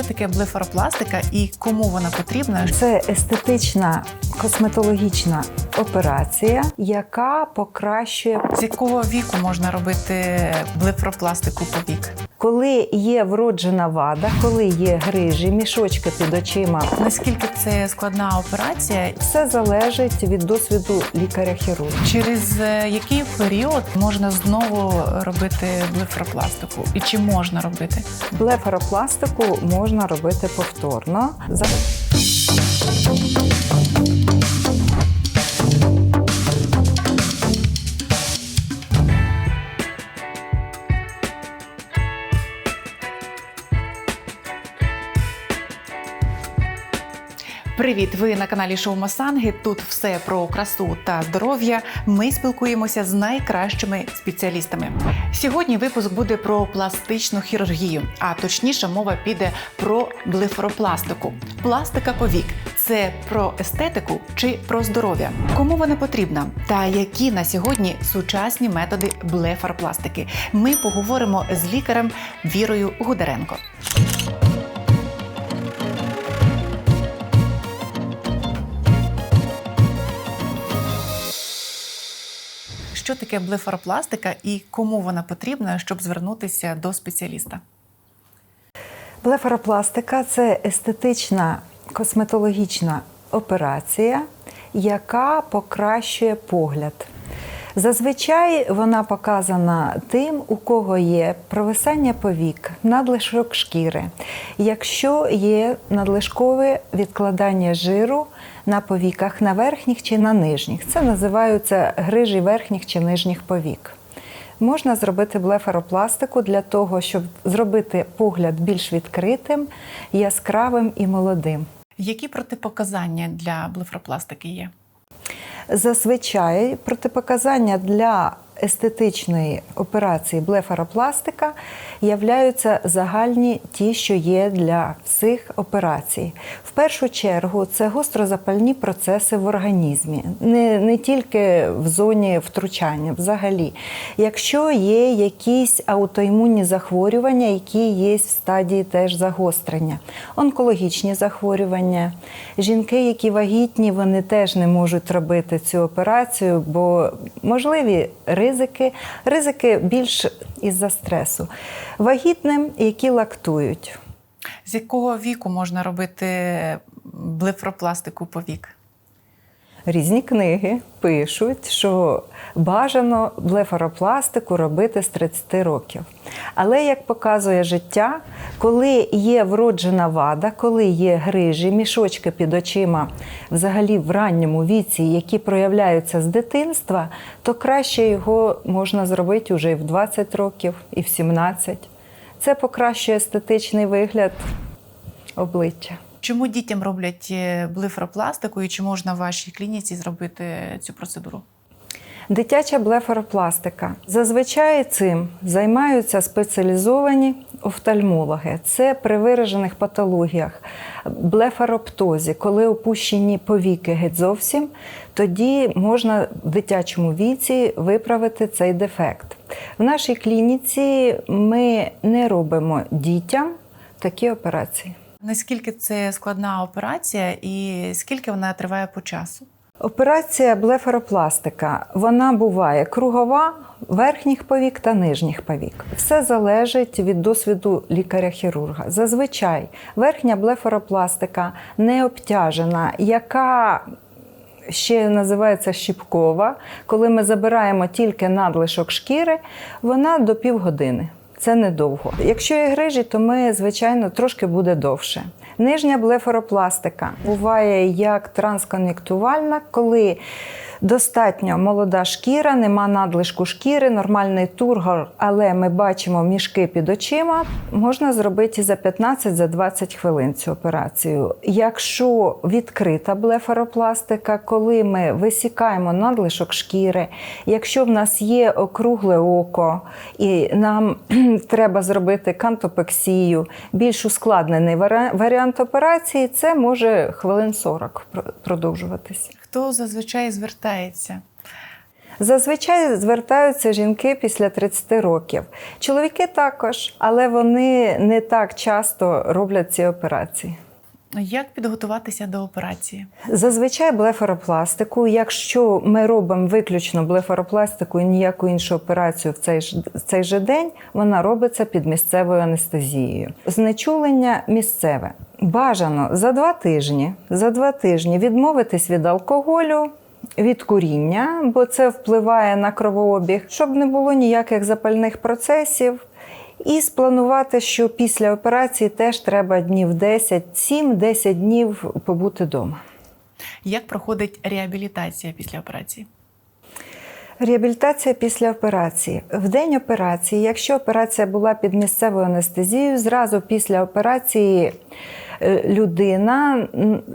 Що таке блефаропластика і кому вона потрібна? Це естетична косметологічна операція, яка покращує, З якого віку можна робити блефаропластику повік? Коли є вроджена вада, коли є грижі, мішочки під очима. Наскільки це складна операція? Все залежить від досвіду лікаря-хірурга. Через е, який період можна знову робити блефаропластику? І чи можна робити? Блефаропластику можна робити повторно. Привіт! Ви на каналі Шоу Масанги. Тут все про красу та здоров'я. Ми спілкуємося з найкращими спеціалістами. Сьогодні випуск буде про пластичну хірургію, а точніше, мова піде про блефаропластику. Пластика повік це про естетику чи про здоров'я? Кому вона потрібна? Та які на сьогодні сучасні методи блефаропластики? Ми поговоримо з лікарем Вірою Гударенко. Що таке блефаропластика і кому вона потрібна, щоб звернутися до спеціаліста? Блефаропластика це естетична косметологічна операція, яка покращує погляд. Зазвичай вона показана тим, у кого є провисання повік, надлишок шкіри, якщо є надлишкове відкладання жиру на повіках на верхніх чи на нижніх. Це називаються грижі верхніх чи нижніх повік. Можна зробити блефаропластику для того, щоб зробити погляд більш відкритим, яскравим і молодим. Які протипоказання для блефаропластики є? Зазвичай протипоказання для естетичної операції блефаропластика являються загальні ті, що є для всіх операцій. В першу чергу це гострозапальні процеси в організмі, не, не тільки в зоні втручання, взагалі. Якщо є якісь аутоімунні захворювання, які є в стадії теж загострення, онкологічні захворювання, жінки, які вагітні, вони теж не можуть робити цю операцію, бо можливі ризики, ризики ризики більш із-за стресу. Вагітним, які лактують. З якого віку можна робити блефаропластику повік? Різні книги пишуть, що бажано блефаропластику робити з 30 років. Але як показує життя, коли є вроджена вада, коли є грижі, мішочки під очима взагалі в ранньому віці, які проявляються з дитинства, то краще його можна зробити вже і в 20 років, і в 17. Це покращує естетичний вигляд обличчя. Чому дітям роблять е, блефаропластику і чи можна в вашій клініці зробити цю процедуру? Дитяча блефаропластика. Зазвичай цим займаються спеціалізовані офтальмологи. Це при виражених патологіях блефароптозі, коли опущені повіки геть зовсім, тоді можна в дитячому віці виправити цей дефект. В нашій клініці ми не робимо дітям такі операції. Наскільки це складна операція і скільки вона триває по часу? Операція блефаропластика вона буває кругова верхніх повік та нижніх повік. Все залежить від досвіду лікаря-хірурга. Зазвичай верхня блефаропластика не обтяжена, яка ще називається щіпкова. Коли ми забираємо тільки надлишок шкіри, вона до півгодини. Це недовго. Якщо є грижі, то ми, звичайно, трошки буде довше. Нижня блефоропластика буває як трансконектувальна, коли достатньо молода шкіра, нема надлишку шкіри, нормальний тургор, але ми бачимо мішки під очима. Можна зробити за 15-20 хвилин цю операцію. Якщо відкрита блефаропластика, коли ми висікаємо надлишок шкіри, якщо в нас є округле око і нам треба зробити кантопексію, більш ускладнений варіа- варіант операції, це може хвилин 40 про- продовжуватись. Хто зазвичай звертається? Зазвичай звертаються жінки після 30 років. Чоловіки також, але вони не так часто роблять ці операції. Як підготуватися до операції? Зазвичай блефаропластику, якщо ми робимо виключно блефаропластику і ніяку іншу операцію в цей ж, цей же день, вона робиться під місцевою анестезією. Знечулення місцеве. Бажано за два тижні, за два тижні відмовитись від алкоголю. Від куріння, бо це впливає на кровообіг, щоб не було ніяких запальних процесів. І спланувати, що після операції теж треба днів 10, 7-10 днів побути вдома. Як проходить реабілітація після операції? Реабілітація після операції. В день операції, якщо операція була під місцевою анестезією, зразу після операції е, людина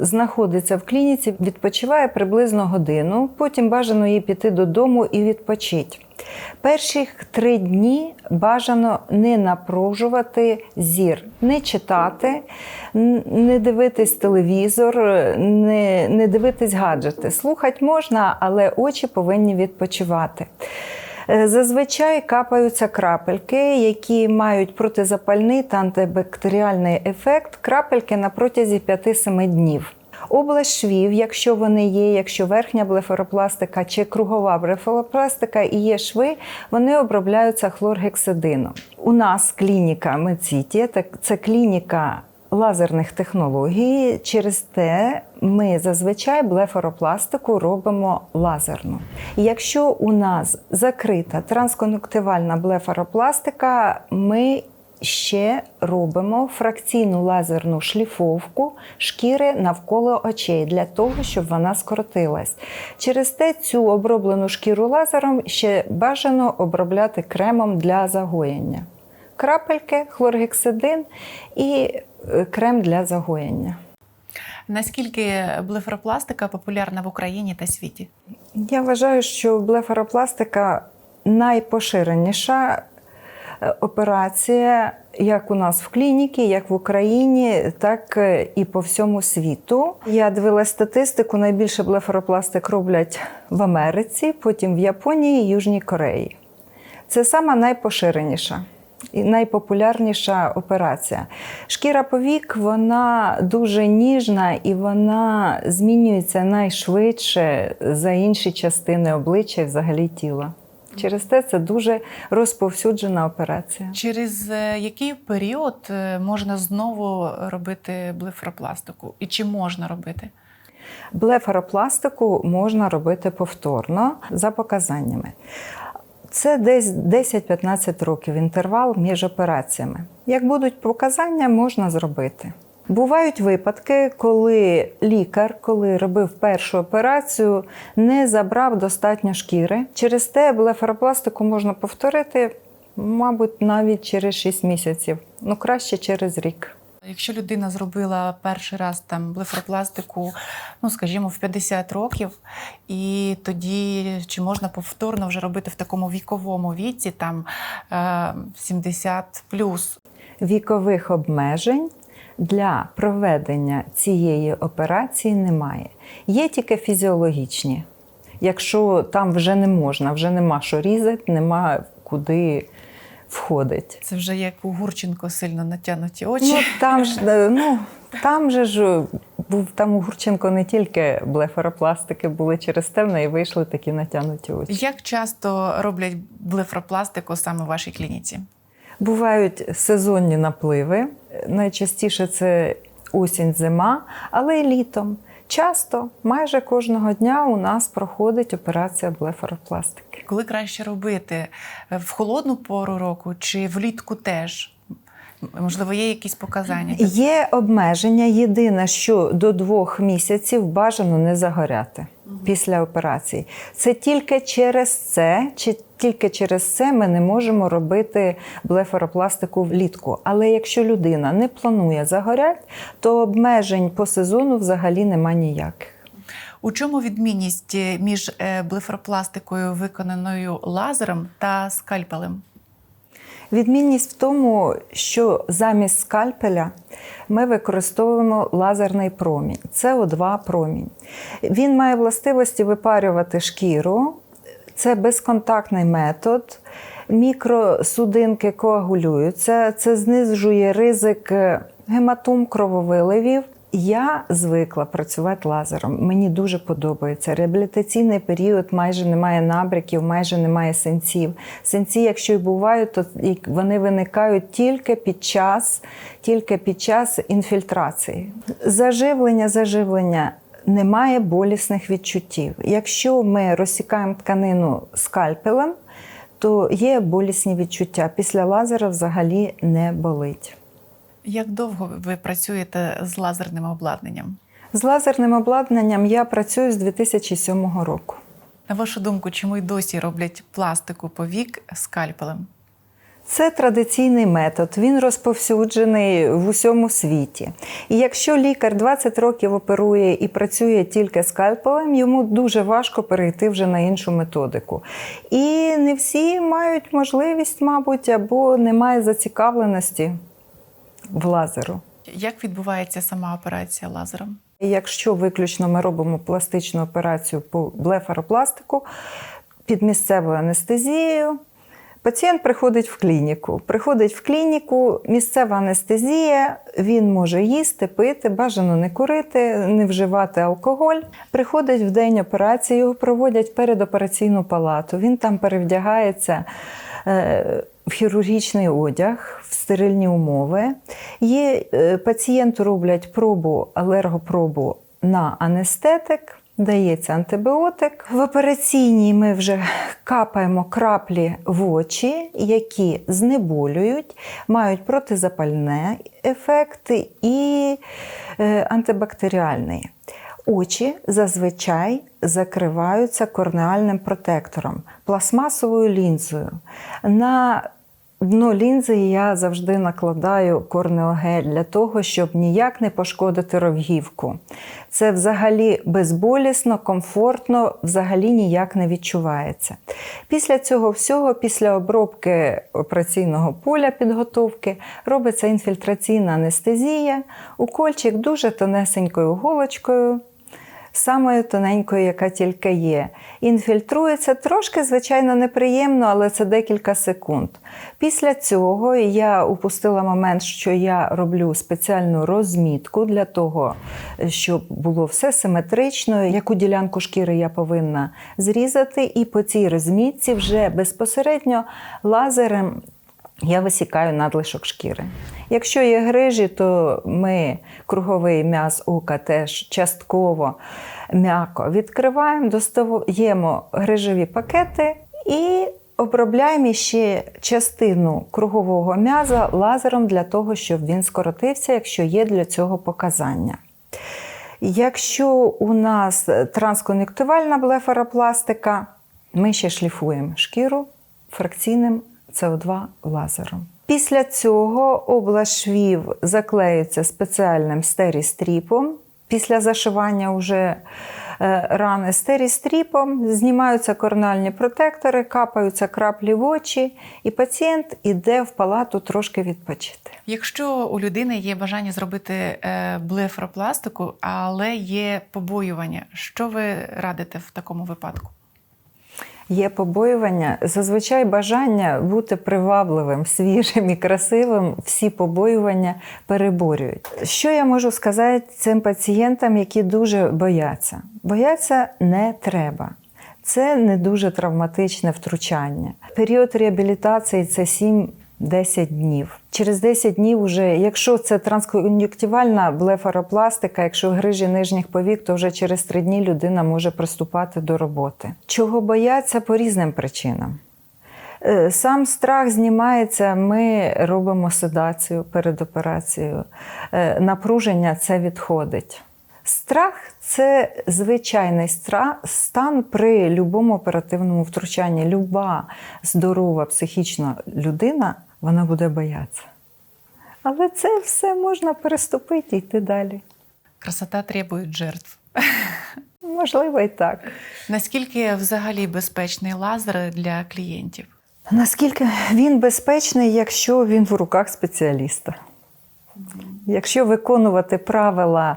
знаходиться в клініці, відпочиває приблизно годину, потім бажано їй піти додому і відпочити. Перші три дні бажано не напружувати зір, не читати, не дивитись телевізор, не, не дивитись гаджети. Слухати можна, але очі повинні відпочивати. Е, Зазвичай капаються крапельки, які мають протизапальний та антибактеріальний ефект. Крапельки на протязі 5-7 днів. Область швів, якщо вони є, якщо верхня блефаропластика чи кругова блефаропластика і є шви, вони обробляються хлоргексидином. У нас клініка Медсіті, так- це клініка лазерних технологій. Через те ми зазвичай блефаропластику робимо лазерну. Якщо у нас закрита трансконjuктивальна блефаропластика, ми ще робимо фракційну лазерну шліфовку шкіри навколо очей для того, щоб вона скоротилась. Через те цю оброблену шкіру лазером ще бажано обробляти кремом для загоєння. Крапельки, хлоргексидин і е, крем для загоєння. Наскільки блефаропластика популярна в Україні та світі? Я вважаю, що блефаропластика найпоширеніша операція як у нас в клініці, як в Україні, так е, і по всьому світу. Я дивилася статистику, найбільше блефаропластик роблять в Америці, потім в Японії Южній Кореї. Це сама найпоширеніша. І найпопулярніша операція. Шкіра повік вона дуже ніжна і вона змінюється найшвидше за інші частини обличчя і взагалі тіла. Через те це дуже розповсюджена операція. Через е, який період е, можна знову робити блефаропластику? І чи можна робити? Блефаропластику можна робити повторно за показаннями. Це десь 10-15 років інтервал між операціями. Як будуть показання, можна зробити. Бувають випадки, коли лікар, коли робив першу операцію, не забрав достатньо шкіри. Через те блефаропластику можна повторити, мабуть, навіть через 6 місяців, ну краще через рік. Якщо людина зробила перший раз там блефаропластику, ну скажімо, в 50 років, і тоді чи можна повторно вже робити в такому віковому віці, там е, 70 плюс? Вікових обмежень для проведення цієї операції немає. Є тільки фізіологічні. Якщо там вже не можна, вже нема що різати, нема куди входить. Це вже як у Гурченко сильно натягнуті очі. Ну там ж е, ну, там же ж був там у Гурченко не тільки блефаропластики були через те, в неї вийшли такі натягнуті очі. Як часто роблять блефаропластику саме в вашій клініці? Бувають сезонні напливи. Найчастіше це осінь, зима, але й літом. Часто, майже кожного дня у нас проходить операція блефаропластики. Коли краще робити в холодну пору року чи влітку теж? Можливо, є якісь показання? Є обмеження. Єдине, що до двох місяців бажано не загоряти після операції. Це тільки через це, чи тільки через це ми не можемо робити блефаропластику влітку. Але якщо людина не планує загоряти, то обмежень по сезону взагалі нема ніяких. У чому відмінність е, між е, блефаропластикою, виконаною лазером та скальпелем? Відмінність в тому, що замість скальпеля ми використовуємо лазерний промінь. СО2 промінь. Він має властивості випарювати шкіру. Це безконтактний метод. Мікросудинки коагулюються, це знижує ризик гематом крововиливів. Я звикла працювати лазером. Мені дуже подобається. Реабілітаційний період майже немає набряків, майже немає синців. Синці, якщо й бувають, то вони виникають тільки під час, тільки під час інфільтрації. Заживлення, заживлення. Немає болісних відчуттів. Якщо ми розсікаємо тканину скальпелем, то є болісні відчуття. Після лазера взагалі не болить. Як довго ви працюєте з лазерним обладнанням? З лазерним обладнанням я працюю з 2007 року. На вашу думку, чому й досі роблять пластику повік скальпелем? Це традиційний метод, він розповсюджений в усьому світі. І якщо лікар 20 років оперує і працює тільки скальпелем, йому дуже важко перейти вже на іншу методику. І не всі мають можливість, мабуть, або немає зацікавленості в лазеру. Як відбувається сама операція лазером? Якщо виключно ми робимо пластичну операцію по блефаропластику під місцевою анестезією, пацієнт приходить в клініку. Приходить в клініку, місцева анестезія, він може їсти, пити, бажано не курити, не вживати алкоголь. Приходить в день операції, його проводять в передопераційну палату. Він там перевдягається. В хірургічний одяг, в стерильні умови. Є, е, пацієнту роблять пробу, алергопробу на анестетик, дається антибіотик. В операційній ми вже капаємо краплі в очі, які знеболюють, мають протизапальне ефекти і е, антибактеріальний. Очі зазвичай закриваються корнеальним протектором, пластмасовою лінзою. На дно лінзи я завжди накладаю корнеогель для того, щоб ніяк не пошкодити рогівку. Це взагалі безболісно, комфортно, взагалі ніяк не відчувається. Після цього всього, після обробки операційного поля підготовки, робиться інфільтраційна анестезія, укольчик дуже тонесенькою голочкою самою тоненькою, яка тільки є. Інфільтрується трошки, звичайно, неприємно, але це декілька секунд. Після цього я упустила момент, що я роблю спеціальну розмітку для того, щоб було все симетрично, яку ділянку шкіри я повинна зрізати, і по цій розмітці вже безпосередньо лазером я висікаю надлишок шкіри. Якщо є грижі, то ми круговий м'яз ока теж частково м'яко відкриваємо, достаємо грижові пакети і обробляємо ще частину кругового м'яза лазером для того, щоб він скоротився, якщо є для цього показання. Якщо у нас транскон'юктивальна блефаропластика, ми ще шліфуємо шкіру фракційним СО2 лазером. Після цього область швів заклеюється спеціальним стерістріпом. Після зашивання вже е, рани стерістріпом знімаються корнальні протектори, капаються краплі в очі, і пацієнт іде в палату трошки відпочити. Якщо у людини є бажання зробити е, блефаропластику, але є побоювання, що ви радите в такому випадку? Є побоювання, зазвичай бажання бути привабливим, свіжим і красивим. Всі побоювання переборюють. Що я можу сказати цим пацієнтам, які дуже бояться? Бояться не треба. Це не дуже травматичне втручання. Період реабілітації це 7 10 днів. Через 10 днів, уже, якщо це транскон'юктивальна блефаропластика, якщо грижі нижніх повік, то вже через 3 дні людина може приступати до роботи. Чого бояться по різним причинам. Е, Сам страх знімається, ми робимо седацію перед операцією. Е, Напруження це відходить. Страх це звичайний стан при будь-якому оперативному втручанні. Люба здорова психічна людина вона буде боятися. Але це все можна переступити і йти далі. Красота требує жертв. Можливо, і так. Наскільки взагалі безпечний лазер для клієнтів? Наскільки він безпечний, якщо він в руках спеціаліста? Якщо виконувати правила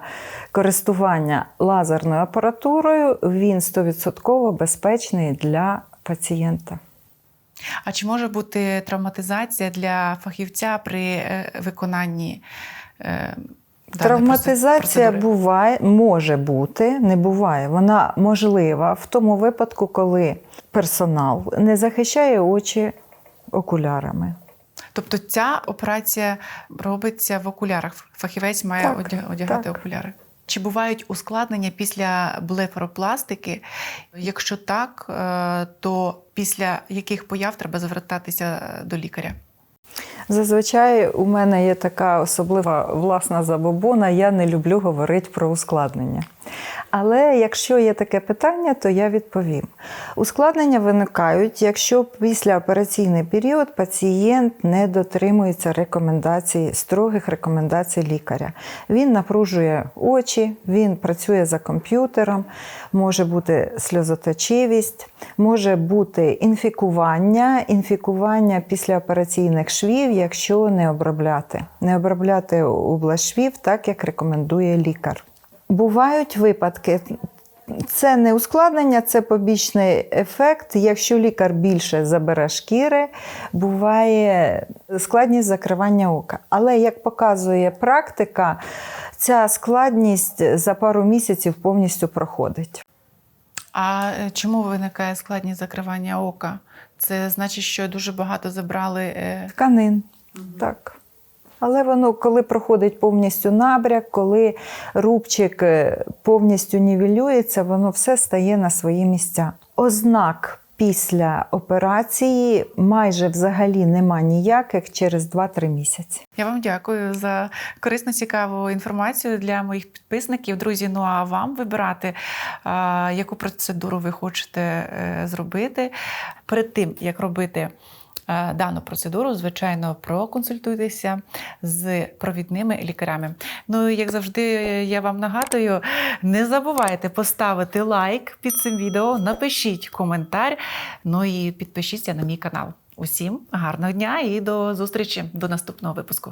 користування лазерною апаратурою, він 100% безпечний для пацієнта. А чи може бути травматизація для фахівця при е, виконанні? е, Травматизація процедури? буває, може бути, не буває. Вона можлива в тому випадку, коли персонал не захищає очі окулярами. Тобто ця операція робиться в окулярах. Фахівець має Так, одягати так. окуляри. Чи бувають ускладнення після блефаропластики? Якщо так, е, то після яких появ треба звертатися до лікаря? Зазвичай у мене є така особлива власна забобона, я не люблю говорити про ускладнення. Але якщо є таке питання, то я відповім. Ускладнення виникають, якщо післяопераційний період пацієнт не дотримується рекомендацій, строгих рекомендацій лікаря. Він напружує очі, він працює за комп'ютером, може бути сльозоточивість, може бути інфікування, інфікування післяопераційних швів, якщо не обробляти. Не обробляти область швів так, як рекомендує лікар. Бувають випадки. Це не ускладнення, це побічний ефект. Якщо лікар більше забере шкіри, буває складність закривання ока. Але як показує практика, ця складність за пару місяців повністю проходить. А е, чому виникає складність закривання ока? Це значить, що дуже багато забрали. е, Тканин. Так. Але воно, коли проходить повністю набряк, коли рубчик е, повністю нівелюється, воно все стає на свої місця. Ознак після операції майже взагалі нема ніяких через 2-3 місяці. Я вам дякую за корисну цікаву інформацію для моїх підписників. Друзі, ну а вам вибирати, яку процедуру ви хочете е, зробити. Перед тим, як робити е, дану процедуру, звичайно, проконсультуйтеся з провідними лікарями. Ну і як завжди, я вам нагадую, не забувайте поставити лайк під цим відео, напишіть коментар, ну і підпишіться на мій канал. Усім гарного дня і до зустрічі до наступного випуску.